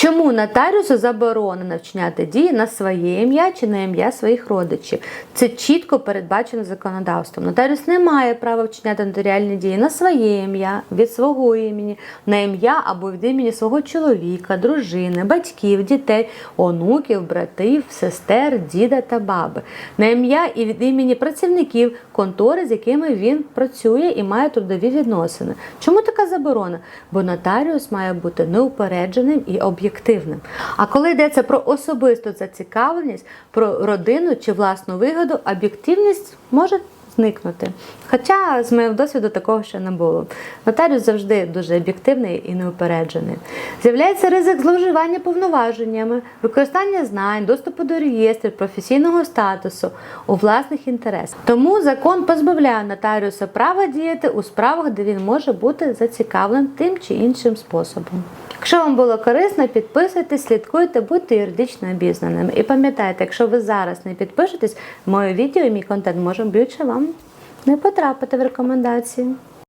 Чому нотаріусу заборонено вчиняти дії на своє ім'я чи на ім'я своїх родичів? Це чітко передбачено законодавством. Нотаріус не має права вчиняти нотаріальні дії на своє ім'я, від свого імені, на ім'я або від імені свого чоловіка, дружини, батьків, дітей, онуків, братів, сестер, діда та баби, на ім'я і від імені працівників контори, з якими він працює і має трудові відносини. Чому така заборона? Бо нотаріус має бути неупередженим і об'єктивним. А коли йдеться про особисту зацікавленість, про родину чи власну вигоду, об'єктивність може зникнути. Хоча з моєго досвіду такого ще не було. Нотаріус завжди дуже об'єктивний і неупереджений. З'являється ризик зловживання повноваженнями, використання знань, доступу до реєстрів, професійного статусу у власних інтересах. Тому закон позбавляє нотаріуса права діяти у справах, де він може бути зацікавленим тим чи іншим способом. Якщо вам було корисно, підписуйтесь, слідкуйте, будьте юридично обізнаними. І пам'ятайте, якщо ви зараз не підпишетесь, моє відео і мій контент може більше вам не потрапити в рекомендації.